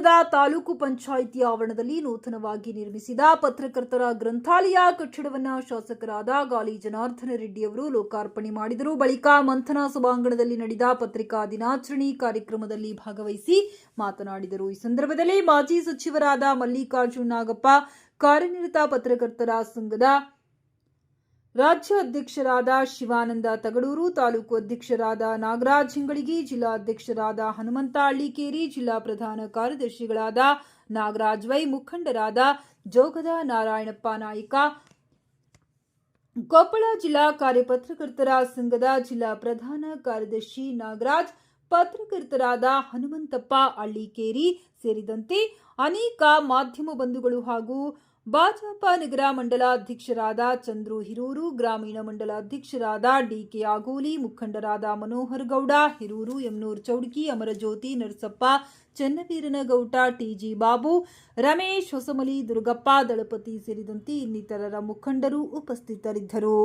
ತಾಲೂಕು ಪಂಚಾಯಿತಿ ಆವರಣದಲ್ಲಿ ನೂತನವಾಗಿ ನಿರ್ಮಿಸಿದ ಪತ್ರಕರ್ತರ ಗ್ರಂಥಾಲಯ ಕಟ್ಟಡವನ್ನು ಶಾಸಕರಾದ ಗಾಲಿ ಜನಾರ್ದನ ರೆಡ್ಡಿ ಅವರು ಲೋಕಾರ್ಪಣೆ ಮಾಡಿದರು. ಬಳಿಕ ಮಂಥನ ಸಭಾಂಗಣದಲ್ಲಿ ನಡೆದ ಪತ್ರಿಕಾ ದಿನಾಚರಣೆ ಕಾರ್ಯಕ್ರಮದಲ್ಲಿ ಭಾಗವಹಿಸಿ ಮಾತನಾಡಿದರು. ಈ ಸಂದರ್ಭದಲ್ಲಿ ಮಾಜಿ ಸಚಿವರಾದ ಮಲ್ಲಿಕಾರ್ಜುನ ನಾಗಪ್ಪ, ಕಾರ್ಯನಿರತ ಪತ್ರಕರ್ತರ ಸಂಘದ ರಾಜ್ಯ ಅಧ್ಯಕ್ಷರಾದ ಶಿವಾನಂದ ತಗಡೂರು, ತಾಲೂಕು ಅಧ್ಯಕ್ಷರಾದ ನಾಗರಾಜ್ ಹಿಂಗಳಗಿ, ಜಿಲ್ಲಾ ಅಧ್ಯಕ್ಷರಾದ ಹನುಮಂತ ಹಳ್ಳಿಕೇರಿ ಜಿಲ್ಲಾ ಪ್ರಧಾನ ಕಾರ್ಯದರ್ಶಿಗಳಾದ ನಾಗರಾಜ್ ವೈ ಮುಖಂಡರಾದ ಜೋಗದ ನಾರಾಯಣಪ್ಪ ನಾಯ್ಕ, ಕೊಪ್ಪಳ ಜಿಲ್ಲಾ ಕಾರ್ಯಪತ್ರಕರ್ತರ ಸಂಘದ ಜಿಲ್ಲಾ ಪ್ರಧಾನ ಕಾರ್ಯದರ್ಶಿ ನಾಗರಾಜ್ ಪತ್ರಕರ್ತರಾದ ಹನುಮಂತಪ್ಪ ಅಳ್ಳಿಕೇರಿ ಸೇರಿದಂತೆ ಅನೇಕ ಮಾಧ್ಯಮ ಬಂಧುಗಳು ಹಾಗೂ ಭಾಜಪ ನಗರ ಮಂಡಲ ಅಧ್ಯಕ್ಷರಾದ ಚಂದ್ರು ಹಿರೂರು, ಗ್ರಾಮೀಣ ಮಂಡಲ ಅಧ್ಯಕ್ಷರಾದ ಡಿಕೆ ಆಗೋಲಿ, ಮುಖಂಡರಾದ ಮನೋಹರ್ ಗೌಡ, ಹಿರೂರು ಯಮನೂರ್ ಚೌಡ್ಕಿ, ಅಮರಜ್ಯೋತಿ, ನರಸಪ್ಪ ಚನ್ನವೀರನಗೌಟ ಟಿಜಿ ಬಾಬು, ರಮೇಶ್ ಹೊಸಮಲಿ, ದುರ್ಗಪ್ಪ, ದಳಪತಿ ಸೇರಿದಂತೆ ಇನ್ನಿತರರ ಮುಖಂಡರು ಉಪಸ್ಥಿತರಿದ್ದರು.